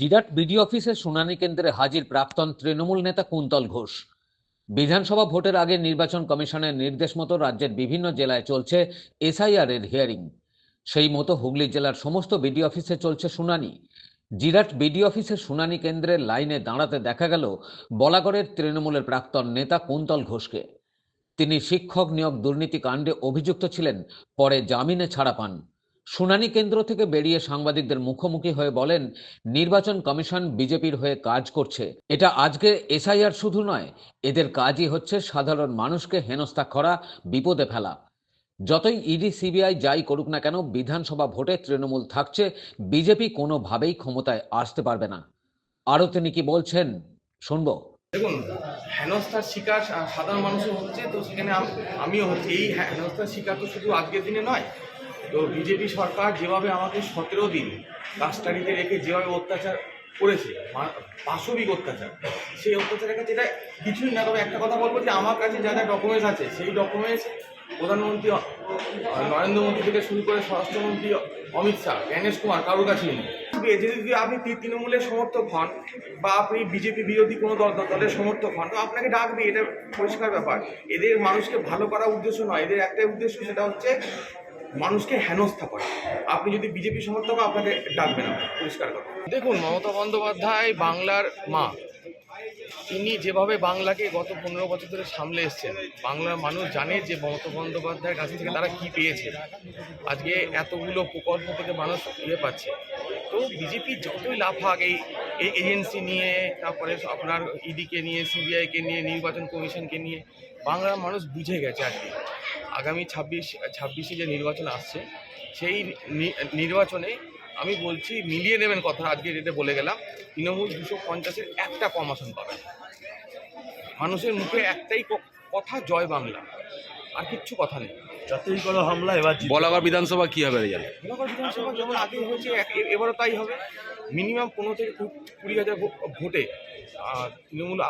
Jirat BD অফিসের শুনানি কেন্দ্রে হাজির প্রাক্তন তৃণমূল নেতা কুন্তল ঘোষ। বিধানসভা ভোটের আগে নির্বাচন কমিশনের নির্দেশ মতো রাজ্যের বিভিন্ন জেলায় চলছে এসআইআর এর হিয়ারিং। সেই মতো হুগলি জেলার সমস্ত বিডি অফিসে চলছে শুনানি। জিরাট বিডি অফিসের শুনানি কেন্দ্রের লাইনে দাঁড়াতে দেখা গেল বলাগড়ের তৃণমূলের প্রাক্তন নেতা কুন্তল ঘোষকে। তিনি শিক্ষক নিয়োগ দুর্নীতি কাণ্ডে অভিযুক্ত ছিলেন, পরে জামিনে ছাড়া পান। শুনানি কেন্দ্র থেকে বেরিয়ে সাংবাদিকদের মুখোমুখি হয়ে বলেন নির্বাচন কমিশন বিজেপির হয়ে কাজ করছে। এটা আজকের এসআইআর শুধু নয় এদের কাজই হচ্ছে সাধারণ মানুষকে হেনস্থা করা বিপদে ফেলা। যতই ইডি সিবিআই যাই করুক না কেন বিধানসভা ভোটে তৃণমূল থাকছে বিজেপি কোনোভাবেই ক্ষমতায় আসতে পারবে না। আরও তিনি কি বলছেন শুনব। দেখুন হেনস্থার শিকার সাধারণ মানুষও হচ্ছে তো সেখানে আমিও হচ্ছি। এই হ্যাঁ, হেনস্থার শিকার তো শুধু আজকের দিনে নয় তো বিজেপি সরকার যেভাবে আমাকে সতেরো দিন কাস্টাডিতে রেখে যেভাবে অত্যাচার করেছে পাশবিক অত্যাচার, সেই অত্যাচারের কাছে এটা কিছুই না, তবে একটা কথা বলব যে আমার কাছে যা যা ডকুমেন্টস আছে, সেই ডকুমেন্টস প্রধানমন্ত্রী নরেন্দ্র মোদী থেকে শুরু করে স্বরাষ্ট্রমন্ত্রী অমিত শাহ, জ্ঞানেশ কুমার, কারোর কাছেই নেই। যদি আপনি তৃণমূলের সমর্থক হন বা আপনি বিজেপি বিরোধী কোনো দল দলের সমর্থক হন, তো আপনাকে ডাকবে, এটা পরিষ্কার ব্যাপার। এদের মানুষকে ভালো করার উদ্দেশ্য নয়, এদের একটাই উদ্দেশ্য সেটা হচ্ছে মানুষকে হেনস্থা করে। আপনি যদি বিজেপি সমর্থক আপনাকে ডাকবে না। পরিষ্কার কথা। দেখুন, মমতা বন্দ্যোপাধ্যায় বাংলার মা। তিনি যেভাবে বাংলাকে গত পনেরো বছর ধরে সামলে এসছেন, বাংলার মানুষ জানে যে মমতা বন্দ্যোপাধ্যায়ের কাছ থেকে তারা কি পেয়েছে। আজকে এতগুলো প্রকল্প থেকে মানুষ ইয়ে পাচ্ছে। তো বিজেপি যতই লাফাক, এই এই এজেন্সি নিয়ে, তারপরে আপনার ইডিকে নিয়ে সিবিআইকে নিয়ে, নির্বাচন কমিশনকে নিয়ে, বাংলার মানুষ বুঝে গেছে আর কি আগামী ছাব্বিশ ছাব্বিশে যে নির্বাচন আসছে সেই নির্বাচনে আমি বলছি মিলিয়ে নেবেন কথা আজকে যেটা বলে গেলাম তৃণমূল দুশো পঞ্চাশের একটা কম আসন পাবে মানুষের মুখে একটাই কথা জয় বাংলা। আর কিচ্ছু কথা নেই। যতই কোনো হামলা এবার। বলাগড় বিধানসভা কি হবে রেজাল্ট নগর বিধানসভা যেমন আগে হয়েছে এক- এবারও তাই হবে। মিনিমাম পনেরো থেকে কুড়ি হাজার ভোটে তৃণমূল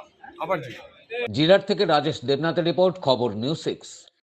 আবার জিরাট থেকে রাজেশ দেবনাথের রিপোর্ট খবর নিউজ সিক্স।